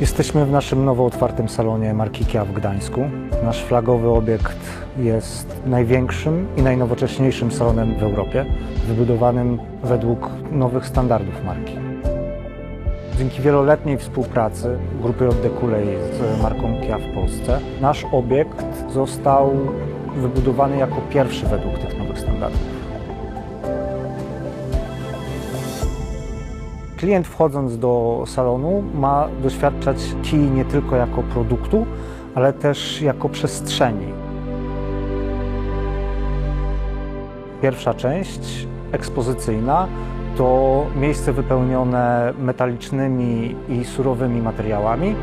Jesteśmy w naszym nowo otwartym salonie marki Kia w Gdańsku. Nasz flagowy obiekt jest największym i najnowocześniejszym salonem w Europie, wybudowanym według nowych standardów marki. Dzięki wieloletniej współpracy grupy J. Kulej z marką Kia w Polsce, nasz obiekt został wybudowany jako pierwszy według tych nowych standardów. Klient wchodząc do salonu ma doświadczać Kii nie tylko jako produktu, ale też jako przestrzeni. Pierwsza część ekspozycyjna to miejsce wypełnione metalicznymi i surowymi materiałami.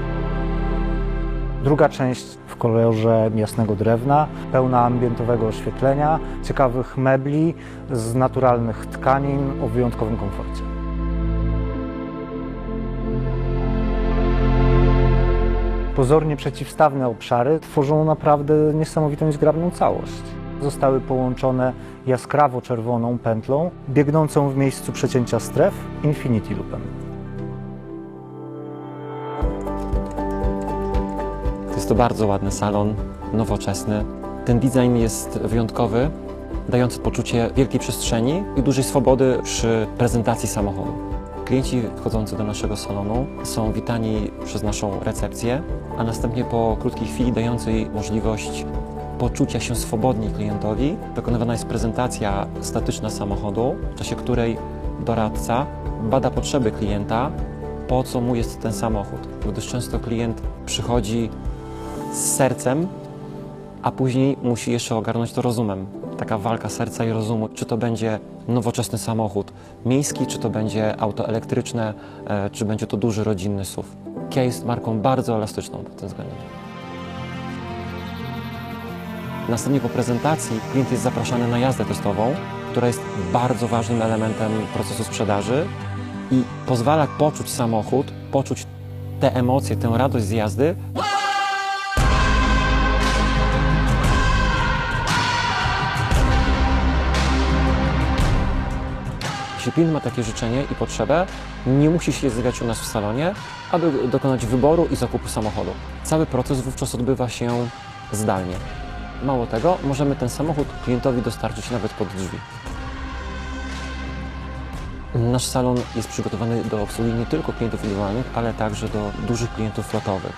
Druga część w kolorze jasnego drewna, pełna ambientowego oświetlenia, ciekawych mebli z naturalnych tkanin o wyjątkowym komforcie. Pozornie przeciwstawne obszary tworzą naprawdę niesamowitą i zgrabną całość. Zostały połączone jaskrawo czerwoną pętlą biegnącą w miejscu przecięcia stref Infinity Loopem. Jest to bardzo ładny salon, nowoczesny. Ten design jest wyjątkowy, dający poczucie wielkiej przestrzeni i dużej swobody przy prezentacji samochodu. Klienci wchodzący do naszego salonu są witani przez naszą recepcję, a następnie po krótkiej chwili dającej możliwość poczucia się swobodniej klientowi dokonywana jest prezentacja statyczna samochodu, w czasie której doradca bada potrzeby klienta, po co mu jest ten samochód, gdyż często klient przychodzi z sercem, a później musi jeszcze ogarnąć to rozumem. Taka walka serca i rozumu, czy to będzie nowoczesny samochód miejski, czy to będzie auto elektryczne, e, czy będzie to duży rodzinny SUV. Kia jest marką bardzo elastyczną pod tym względem. Następnie po prezentacji klient jest zapraszany na jazdę testową, która jest bardzo ważnym elementem procesu sprzedaży i pozwala poczuć samochód, poczuć te emocje, tę radość z jazdy Jeśli klient ma takie życzenie i potrzebę, nie musi się zjawiać u nas w salonie, aby dokonać wyboru i zakupu samochodu. Cały proces wówczas odbywa się zdalnie. Mało tego, możemy ten samochód klientowi dostarczyć nawet pod drzwi. Nasz salon jest przygotowany do obsługi nie tylko klientów indywidualnych, ale także do dużych klientów flotowych.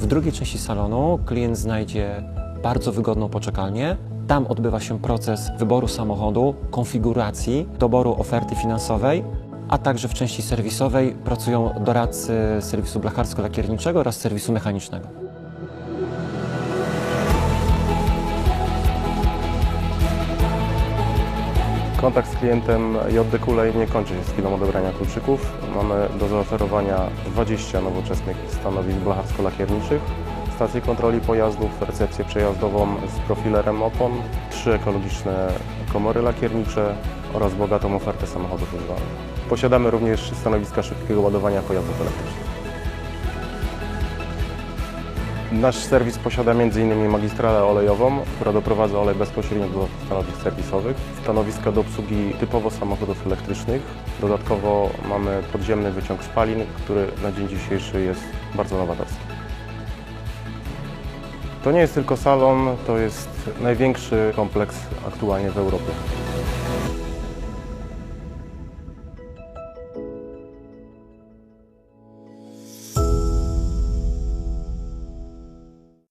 W drugiej części salonu klient znajdzie bardzo wygodną poczekalnię. Tam odbywa się proces wyboru samochodu, konfiguracji, doboru oferty finansowej, a także w części serwisowej pracują doradcy serwisu blacharsko-lakierniczego oraz serwisu mechanicznego. Kontakt z klientem JD Kulej nie kończy się z chwilą odebrania kluczyków. Mamy do zaoferowania 20 nowoczesnych stanowisk blacharsko-lakierniczych, stację kontroli pojazdów, recepcję przejazdową z profilerem opon, trzy ekologiczne komory lakiernicze oraz bogatą ofertę samochodów używanych. Posiadamy również stanowiska szybkiego ładowania pojazdów elektrycznych. Nasz serwis posiada m.in. magistralę olejową, która doprowadza olej bezpośrednio do stanowisk serwisowych, stanowiska do obsługi typowo samochodów elektrycznych. Dodatkowo mamy podziemny wyciąg spalin, który na dzień dzisiejszy jest bardzo nowatorski. To nie jest tylko salon, to jest największy kompleks aktualnie w Europie.